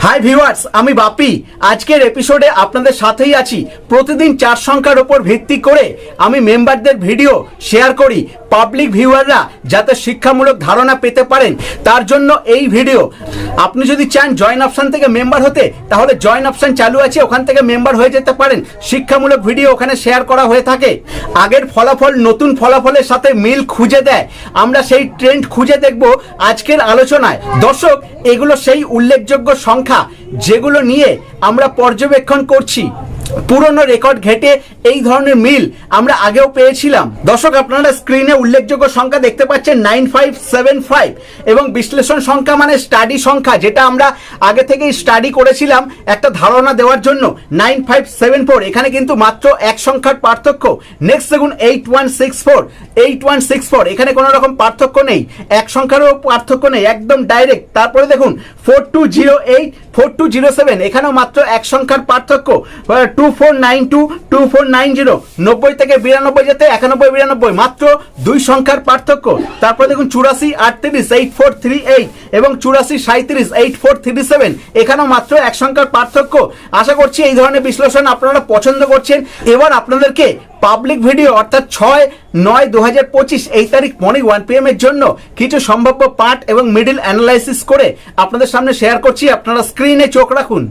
Hi viewers আমি বাপি আজকের এপিসোডে আপনাদের সাথেই আছি। প্রতিদিন চার সংখ্যার ওপর ভিত্তি করে আমি মেম্বারদের ভিডিও শেয়ার করি। পাবলিক ভিউয়াররা যাতে শিক্ষামূলক ধারণা পেতে পারেন, তার জন্য এই ভিডিও আপনি যদি চান জয়েন অপশন থেকে মেম্বার হতে, তাহলে জয়েন অপশান চালু আছে, ওখান থেকে মেম্বার হয়ে যেতে পারেন। শিক্ষামূলক ভিডিও ওখানে শেয়ার করা হয়ে থাকে। আগের ফলাফল নতুন ফলাফলের সাথে মিল খুঁজে দেয়। আমরা সেই ট্রেন্ড খুঁজে দেখব আজকের আলোচনায়। দর্শক, এগুলো সেই উল্লেখযোগ্য সংখ্যা যেগুলো নিয়ে আমরা পর্যবেক্ষণ করছি। পুরনো রেকর্ড ঘেটে এই ধরনের মিল আমরা আগেও পেয়েছিলাম। দর্শক, আপনারা স্ক্রিনে উল্লেখযোগ্য সংখ্যা দেখতে পাচ্ছেন, নাইন ফাইভ সেভেন ফাইভ, এবং বিশ্লেষণ সংখ্যা মানে স্টাডি সংখ্যা, যেটা আমরা আগে থেকেই স্টাডি করেছিলাম একটা ধারণা দেওয়ার জন্য। নাইন ফাইভ সেভেন ফোর, এখানে কিন্তু মাত্র এক সংখ্যার পার্থক্য। নেক্সট দেখুন, eight one six four, eight one six four, এখানে কোনো রকম পার্থক্য নেই। এক সংখ্যারও পার্থক্য নেই, একদম ডাইরেক্ট। তারপরে দেখুন, four two zero eight four two zero seven, এখানেও মাত্র এক সংখ্যার পার্থক্য। Two four nine two two four nine zero নব্বই থেকে বিরানব্বই যেতে একানব্বই, বিরানব্বই, মাত্র দুই সংখ্যার পার্থক্য। তারপরে দেখুন চুরাশি, আটত্রিশ এইট ফোর থ্রি এইট এবং চুরাশি সাঁত্রিশ এইট ফোর থ্রি সেভেন এখানেও মাত্র এক সংখ্যার পার্থক্য। আশা করছি এই ধরনের বিশ্লেষণ আপনারা পছন্দ করছেন। এবার আপনাদেরকে পাবলিক ভিডিও অর্থাৎ ছয় নয় দু হাজার পঁচিশ এই তারিখ মর্নিং ওয়ান পি এর জন্য কিছু সম্ভাব্য পার্ট এবং মিডিল অ্যানালাইসিস করে আপনাদের সামনে শেয়ার করছি। আপনারা স্ক্রিনে চোখ রাখুন।